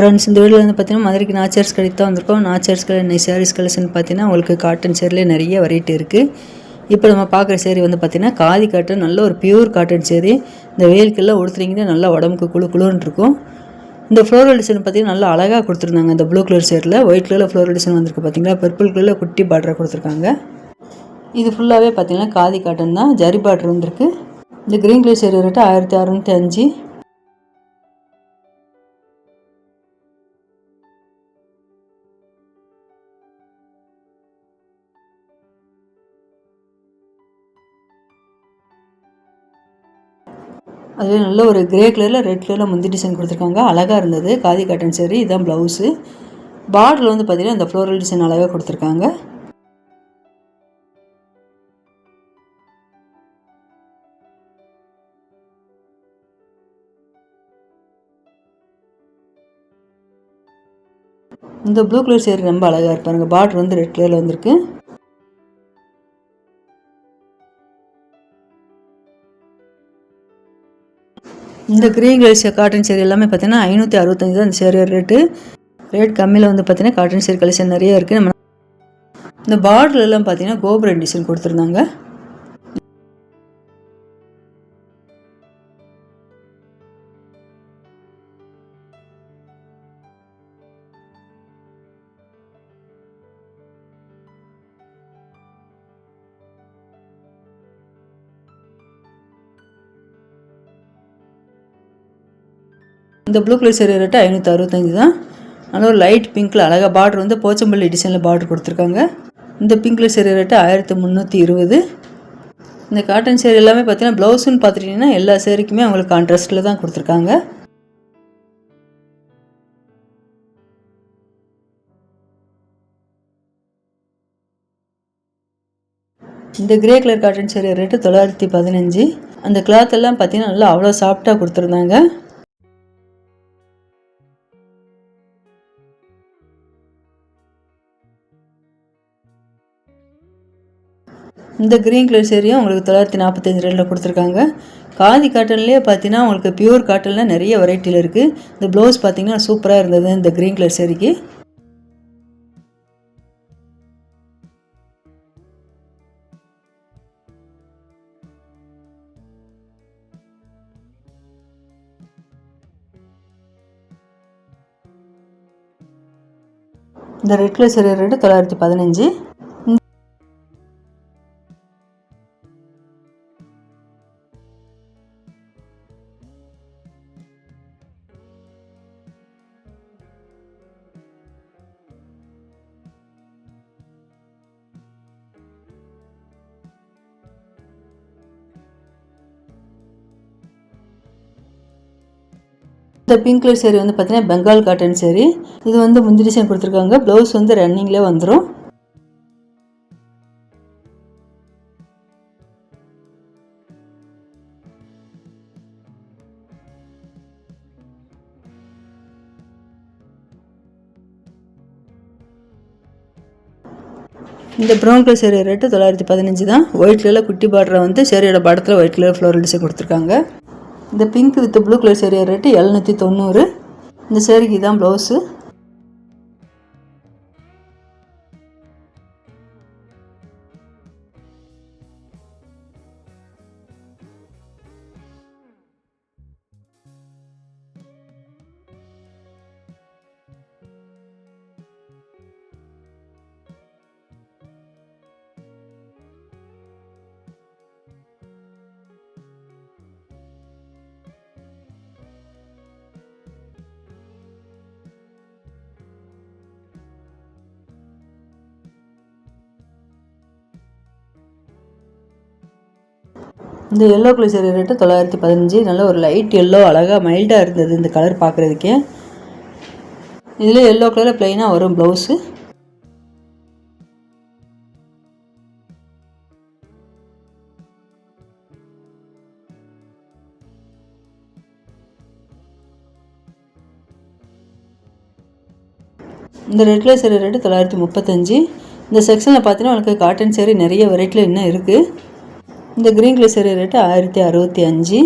Friends இந்த வீடியோவில் வந்து பார்த்தீங்கன்னா மதுரைக்கு நாச்சர்ஸ் கடைக்கு தான் வந்திருக்கோம். நாச்சர்ஸ் கடை இன்னைக்கு சாரீஸ் கலெக்ஷன் பார்த்தீங்கன்னா உங்களுக்கு காட்டன் சேரிலே நிறைய வெரைட்டி இருக்குது இப்போ நம்ம பார்க்குற சேரீ வந்து பார்த்தீங்கன்னா காதி காட்டன் நல்ல ஒரு பியூர் காட்டன் சேரீ இந்த வெயிலுக்கெல்லாம் உடுத்துறீங்கன்னா நல்லா உடம்புக்கு குழு குழுன்னு இருக்கும். இந்த ஃப்ளோரல் டிசைன் பார்த்தீங்கன்னா நல்லா அழகாக கொடுத்துருந்தாங்க. இந்த ப்ளூ கலர் சேரில் ஒயிட் கலரில் ஃப்ளோரல் டிசைன் வந்திருக்கு பார்த்தீங்களா பர்பிள் கலரில் குட்டி பார்டராக கொடுத்துருக்காங்க. இது ஃபுல்லாகவே பார்த்தீங்கன்னா காதி காட்டன் தான். ஜரி பார்டர் வந்திருக்கு. இந்த க்ரீன் கலர் சேரீ ரேட்டு ஆயிரத்தி அறுநூற்றி அஞ்சு. அதுவே நல்ல ஒரு கிரே கலரில் ரெட் கலரில் முந்தி டிசைன் கொடுத்துருக்காங்க. அழகாக இருந்தது. காதி காட்டன் சரி இதுதான் ப்ளவுஸு பார்டரில் வந்து பார்த்தீங்கன்னா இந்த ஃப்ளோரல் டிசைன் அழகாக கொடுத்துருக்காங்க. இந்த ப்ளூ கலர் சேரீ ரொம்ப அழகாக இருப்பாருங்க பார்டர் வந்து ரெட் கலரில் வந்திருக்கு. இந்த கிரீன் கலர் காட்டன் சேரீ எல்லாமே பார்த்தீங்கன்னா ஐநூற்றி அறுபத்தஞ்சு தான் இந்த சேரீ ரேட்டு ரேட் கம்மியில் வந்து பார்த்தீங்கன்னா காட்டன் சேரீ கலெக்ஷன் நிறைய இருக்குது நம்ம இந்த பார்டர் எல்லாம் பார்த்தீங்கன்னா கோபுரம் டிசைன் கொடுத்துருந்தாங்க. இந்த ப்ளூ கலர் சேரீ ரேட்டு ஐநூற்றி அறுபத்தஞ்சு தான். நல்ல ஒரு லைட் பிங்க்கில் அழகாக பார்டர் வந்து போச்சம்பள்ளி டிசைனில் பார்டர் கொடுத்துருக்காங்க. இந்த பிங்க் கலர் சேரீ ரேட்டு ஆயிரத்தி முந்நூற்றி இருபது. இந்த காட்டன் சேரீ எல்லாமே பார்த்தீங்கன்னா ப்ளவுஸுன்னு பார்த்துட்டிங்கன்னா எல்லா சேரீக்குமே அவங்களுக்கு கான்ட்ராஸ்ட்டில் தான் கொடுத்துருக்காங்க. இந்த grey colour cotton sari rate தொள்ளாயிரத்தி பதினஞ்சு. அந்த கிளாத் எல்லாம் பார்த்தீங்கன்னா நல்லா அவ்வளோ சாஃப்டாக கொடுத்துருந்தாங்க. இந்த க்ரீன் கலர் சேரீயும் உங்களுக்கு தொள்ளாயிரத்தி நாற்பத்தஞ்சு ரேட்டில் கொடுத்துருக்காங்க. காதி காட்டன்லேயே பார்த்தீங்கன்னா உங்களுக்கு பியூர் காட்டனில் நிறைய வெரைட்டியில் இருக்குது இந்த ப்ளவுஸ் பார்த்தீங்கன்னா சூப்பராக இருந்தது இந்த க்ரீன் கலர் சேரீக்கு இந்த ரெட் கலர் சேரீ ரேட்டு தொள்ளாயிரத்தி பதினஞ்சு. இந்த பிங்க் கலர் சேரீ வந்து பார்த்தீங்கன்னா பெங்கால் காட்டன் சேரீ இது வந்து முந்திரி டிசைன் கொடுத்துருக்காங்க. ப்ளவுஸ் வந்து ரன்னிங்கில் வந்துடும் இந்த ப்ரௌன் கலர் சேரீ ரேட்டு தொள்ளாயிரத்தி பதினஞ்சு தான். ஒயிட் கலரில் குட்டி பார்டரை வந்து சேரீயோட படத்தில் ஒயிட் கலர் ஃப்ளோரல் டிசைன் கொடுத்துருக்காங்க. இந்த pink with blue colour sari rate எழுநூற்றி தொண்ணூறு. இந்த சேரீக்கு தான் ப்ளவுஸு இந்த எல்லோ கலர் சேரீ ரேட்டு தொள்ளாயிரத்தி பதினஞ்சு. நல்ல ஒரு லைட் எல்லோ அழகாக மைல்டாக இருந்தது இந்த கலர் பார்க்குறதுக்கே. இதில் எல்லோ கலரில் ப்ளைனாக வரும் ப்ளவுஸு இந்த ரெட் கலர் சேரீ ரேட்டு தொள்ளாயிரத்தி முப்பத்தஞ்சு. இந்த செக்ஷனில் பார்த்தீங்கன்னா உங்களுக்கு காட்டன் சேரீ நிறைய வெரைட்டியில் இன்னும் இருக்குது இந்த க்ரீன் கலர் சேரீ ரேட்டு ஆயிரத்தி அறுபத்தி அஞ்சு.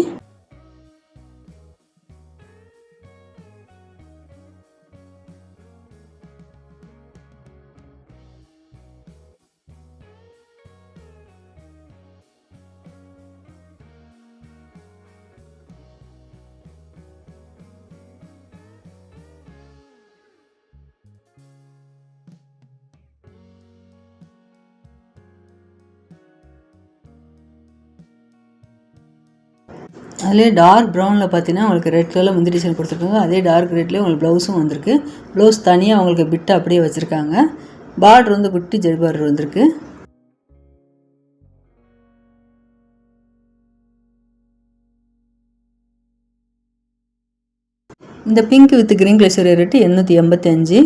அதிலே டார்க் ப்ரௌனில் பார்த்தீங்கன்னா உங்களுக்கு ரெட் கலரில் முந்திரி டிசைன் கொடுத்துருக்காங்க. அதே டார்க் ரெட்லேயே உங்களுக்கு ப்ளவுஸும் வந்திருக்கு. ப்ளவுஸ் தனியாக உங்களுக்கு பிட்டு அப்படியே வச்சுருக்காங்க. பார்டர் வந்து குட்டி ஜெட் பார்டர் வந்திருக்கு. இந்த pink with green colour red rate எண்ணூற்றி எண்பத்தி அஞ்சு.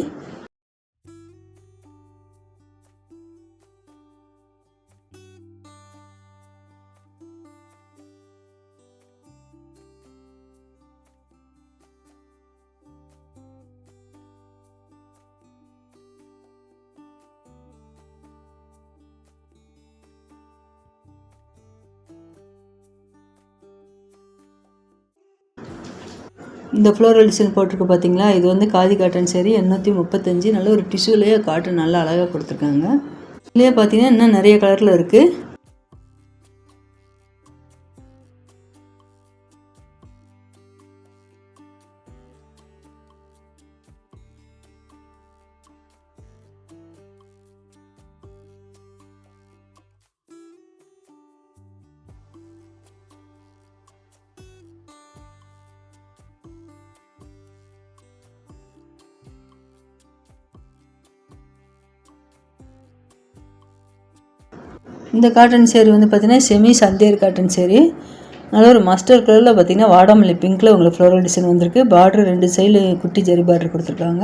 இந்த ஃப்ளோரல் டிசைன் போட்டிருக்கு பார்த்தீங்களா இது வந்து காதி காட்டன் சரி எண்ணூற்றி முப்பத்தஞ்சு. நல்ல ஒரு டிஷ்யூலேயே காட்டன் நல்லா அழகாக கொடுத்துருக்காங்க. இதுலேயே பார்த்தீங்கன்னா இன்னும் நிறைய கலரில் இருக்குது இந்த காட்டன் சேரீ வந்து பார்த்திங்கன்னா செமி சந்தேர் காட்டன் சேரீ. நல்ல ஒரு மஸ்டர் கலரில் பார்த்தீங்கன்னா வாடாமல்லி பிங்க்கில் உங்களுக்கு ஃப்ளோரல் டிசைன் வந்திருக்கு. பார்டர் ரெண்டு சைடில் குட்டி ஜெரி பார்டர் கொடுத்துருக்காங்க.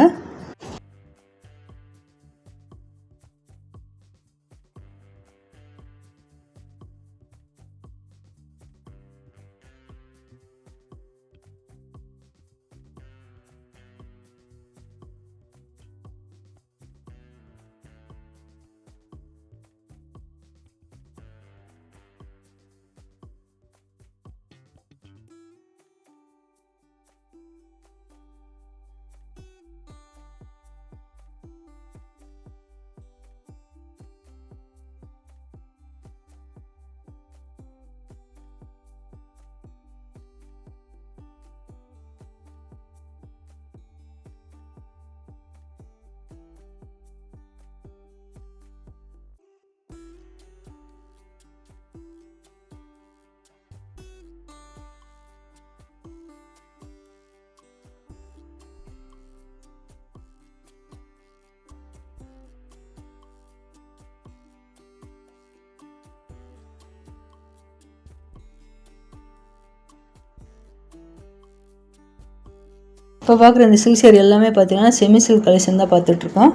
இப்போ பார்க்குற இந்த சில்க் சேரீ எல்லாமே பார்த்தீங்கன்னா செமி சில்க் கலெக்ஷன் தான் பார்த்துட்ருக்கோம்.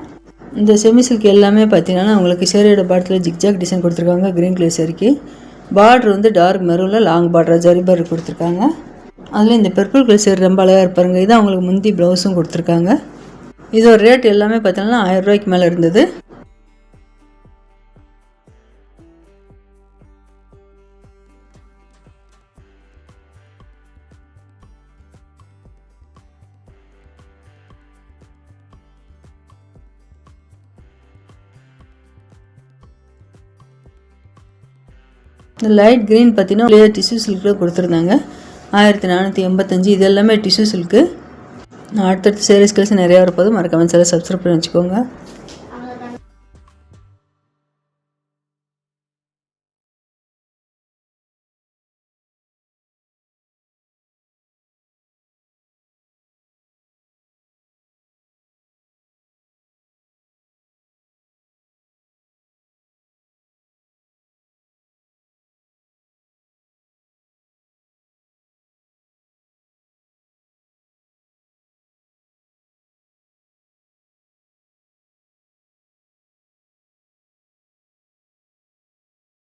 இந்த செமி சில்க் எல்லாமே பார்த்தீங்கன்னா உங்களுக்கு சேரியோட பாடத்தில் ஜிக்ஜாக் டிசைன் கொடுத்துருக்காங்க க்ரீன் கலர் சேரீக்கு. பார்டர் வந்து டார்க் மெரூனில் லாங் பார்டர் ஜரி பார்டர் கொடுத்துருக்காங்க. அதில் இந்த பர்பிள் கலர் சேரீ ரொம்ப அழகாக இருப்பாருங்க இது அவங்களுக்கு முந்தி ப்ளவுஸும் கொடுத்துருக்காங்க. இதோட ரேட் எல்லாமே பார்த்தீங்கன்னா ஆயிரம் ரூபாய்க்கு மேலே இருந்தது. இந்த லைட் க்ரீன் பார்த்தீங்கன்னா டிஷ்யூ சில்கில் கொடுத்துருந்தாங்க. ஆயிரத்தி நானூற்றி எண்பத்தஞ்சு இது எல்லாமே டிஷ்யூ சில்க்கு அடுத்தடுத்து சேரீஸ் கலெக்ஷன் நிறையா வரப்போது மறக்காமல் சில சப்ஸ்கிரைப் பண்ணி வச்சுக்கோங்க.